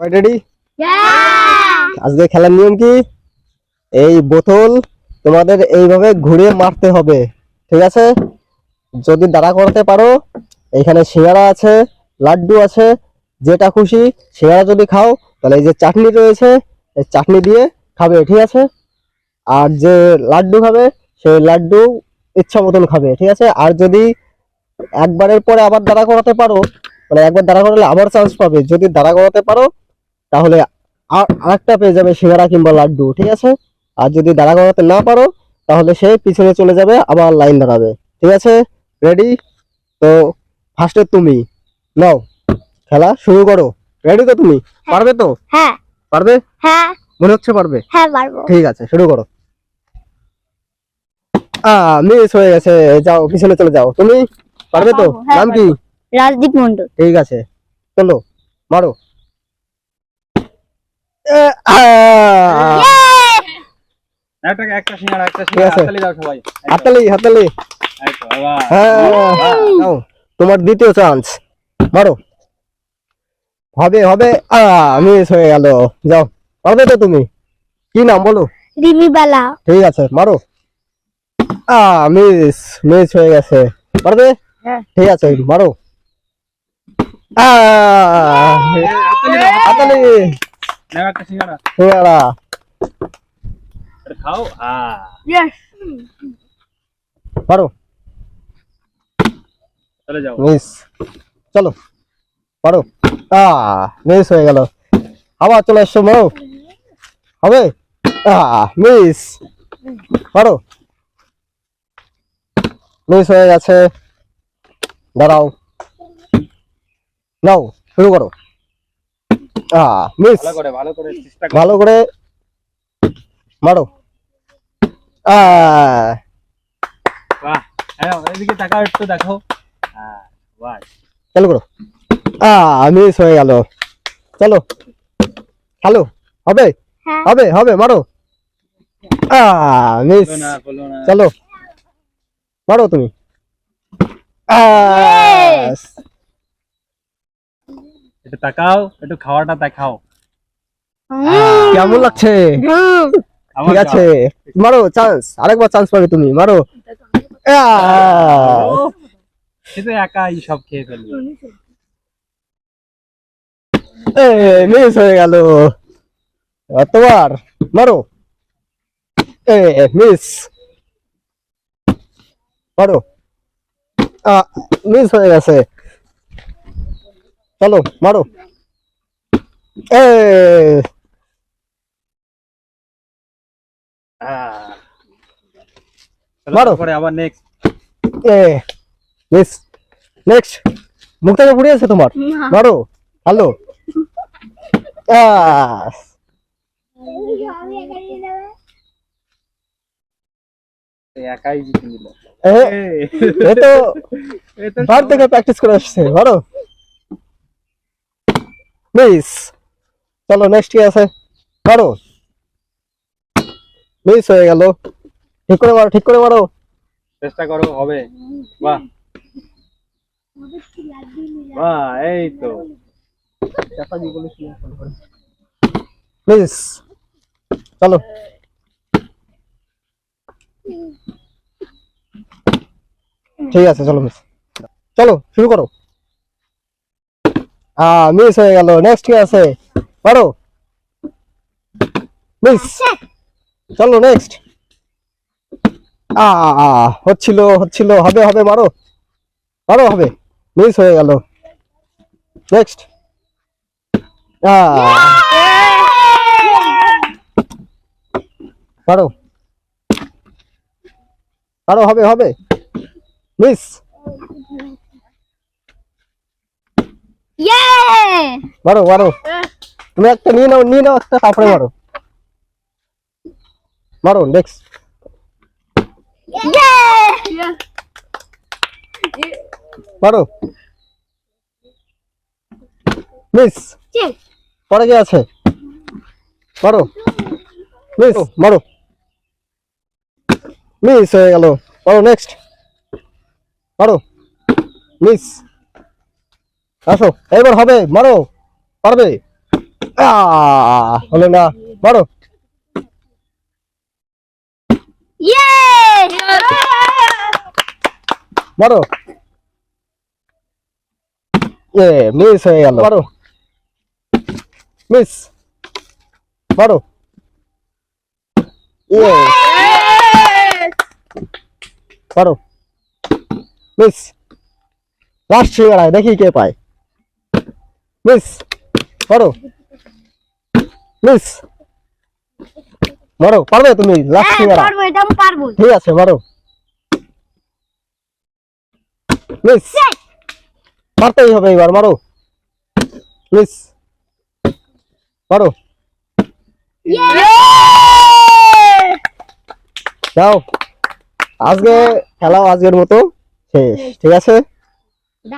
Ready আজকে খেলার নিয়ম কি? এই বোতল তোমাদের এইভাবে ঘুরিয়ে মারতে হবে ঠিক আছে? যদি দাঁড়া করতে পারো এখানে সিঙ্গারা আছে লাড্ডু আছে যেটা খুশি সিঙ্গারা যদি খাও তাহলে এই যে চাটনি রয়েছে এই চাটনি দিয়ে খাবে ঠিক আছে? আর যে লাড্ডু খাবে সেই লাড্ডু ইচ্ছা মতন খাবে ঠিক আছে? আর যদি একবারের পরে আবার দাঁড়া করাতে পারো মানে একবার দাঁড়া করালে আবার চান্স পাবে। যদি দাঁড়া করাতে পারো তাহলে আর আরেকটা পেয়ে যাবে সিঙ্গারা কিংবা লাড্ডু ঠিক আছে? আর যদি দাঁড়া করাতে না পারো তাহলে সে পিছনে চলে যাবে আবার লাইন দাঁড়াবে ঠিক আছে? রেডি তো ফার্স্টে তুমি নাও খেলা শুরু করো। রেডি তো তুমি? পারবে তো? হ্যাঁ। পারবে? হ্যাঁ। মনে হচ্ছে পারবে? হ্যাঁ পারব। ঠিক আছে শুরু করো। আহ মিস হয়ে গেছে যাও পিছনে চলে যাও। তুমি? পারবে তো? হ্যাঁ, নাম কি? রাজদীপ মন্ডল ঠিক আছে। চলো মারো! একটা একটা সিঙ্গারা একটা ঠিক হাততালি দাও সবাই। হাততালি হাততালি। এই তো, বাবা। হ্যাঁ তোমার দ্বিতীয় চান্স মারো। হবে হবে। মিস হয়ে গেল। যাও পারবে তো তুমি? কি নাম বলো? রিমি বালা ঠিক আছে মারো। মিস মিস হয়ে গেছে। পারবে? হ্যাঁ। ঠিক আছে মারো। আহ, এই, হাততালি দাও, হাততালি নাও একটা সিঙ্গারা সিঙ্গারা এটা খাও হ্যাঁ ইয়েস মারো চলে যাও মিস চলো পারো আহ মিস হয়ে গেল আবার চলে এসছো মারো হবে মিস পারো মিস হয়ে গেছে দাঁড়াও নাও শুরু করো মিস ভালো করে ভালো করে চেষ্টা করো। ভালো করে মারো। বাহ হ্যাঁ হ্যাঁ চালু করো। আহ মিস হয়ে গেল। চলো। হ্যালো হবে? হ্যাঁ। হবে হবে মারো। আহ মিস বলো না বলো না। চলো। মারো তুমি। একটু তাকাও একটু খাওয়াটা দেখাও। কেমন লাগছে? ঠিক আছে। মারো চান্স আরেকবার চান্স পাবে তুমি মারো। আহ, ও, সে তো একাই সব খেয়ে ফেলবে। মিস হয়ে গেল। তোমার মারো। মিস মারো। মিস হয়ে গেছে। চলো মারো। এ হ্যাঁ মারো। তারপরে আবার নেক্সট এ মিস নেক্সট মুখ থেকে পুড়িয়েছে তোমার। মারো। হ্যালো আহ। একাই জিতে নিল। এ, এ। তো এ থেকে প্র্যাকটিস করে আসছে। মারো। মিস চলো নেক্সট কি আছে। মারো মিস হয়ে গেল। ঠিক করে মারো ঠিক করে মারো। চেষ্টা করো হবে। বাহ। বাহ এই তো। মিস চলো। ঠিক আছে চলো মিস চলো শুরু করো। আহ মিস হয়ে গেল। নেক্সট কি আছে? মারো মিস চলো নেক্সট আ হচ্ছিল হচ্ছিল। হবে হবে মারো। মারো হবে। মিস হয়ে গেল। নেক্সট পারো? পারো হবে হবে। মিস মারো মারো। তুমি একটা নিয়ে নাও নিয়ে নাও একটা, তারপরে মারো। মারো নেক্সট মিস পরে কি আছে? মারো। মিস মারো। মিস হয়ে গেল। মারো নেক্সট মারো। মিস আসো এবার হবে, মারো। পারবে? হলো না। মারো। ইয়ে মারো। এ মিস হয়ে গেল। মারো। মিস মারো। মারো। মিস লাস্ট সিঙ্গারায় দেখি কে পায়। মিস মারো। মিস। মারো পারবে তুমি? লাস্ট হ্যাঁ সিঙ্গারা। পারব এটা আমি পারব ঠিক আছে মারো। মিস। মারতেই হবে এবার মারো। মিস। মারো। যাও। আজকে খেলাও আজকের মতো। শেষ ঠিক আছে?